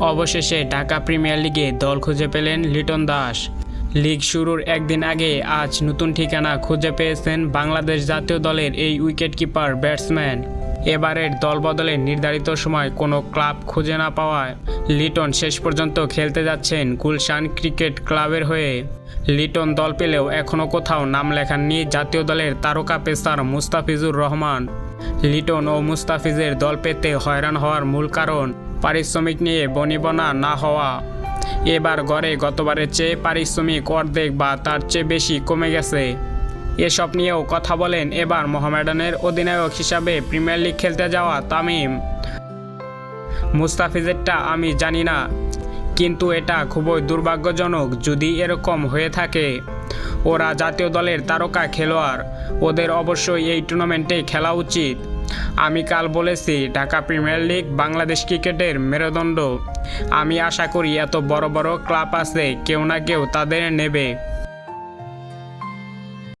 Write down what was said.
অবশেষে ঢাকা প্রিমিয়ার লিগে দল খুঁজে পেলেন লিটন দাস। লিগ শুরুর একদিন আগে আজ নতুন ঠিকানা খুঁজে পেয়েছেন বাংলাদেশ জাতীয় দলের এই উইকেটকিপার ব্যাটসম্যান। এবারের দল বদলের নির্ধারিত সময় কোনো ক্লাব খুঁজে না পাওয়ায় লিটন শেষ পর্যন্ত খেলতে যাচ্ছেন গুলশান ক্রিকেট ক্লাবের হয়ে। লিটন দল পেলেও এখনও কোথাও নাম লেখাননি জাতীয় দলের তারকা পেসার মুস্তাফিজুর রহমান। লিটন ও মুস্তাফিজের দল পেতে হয়রান হওয়ার মূল কারণ পারিশ্রমিক নিয়ে বনিবনা না হওয়া। এবার গড়ে গতবারের চেয়ে পারিশ্রমিক অর্ধেক বা তার চেয়ে বেশি কমে গেছে। এসব নিয়েও কথা বলেন এবার মোহামেডানের অধিনায়ক হিসাবে প্রিমিয়ার লিগ খেলতে যাওয়া তামিম। মুস্তাফিজেরটা আমি জানি না, কিন্তু এটা খুবই দুর্ভাগ্যজনক যদি এরকম হয়ে থাকে। ওরা জাতীয় দলের তারকা খেলোয়াড়, ওদের অবশ্যই এই টুর্নামেন্টে খেলা উচিত। আমি কাল বলেছি, ঢাকা প্রিমিয়ার লিগ বাংলাদেশ ক্রিকেটের মেরুদণ্ড। আমি আশা করি এত বড় বড় ক্লাব আছে, কেউ না কেউ তাদের নেবে।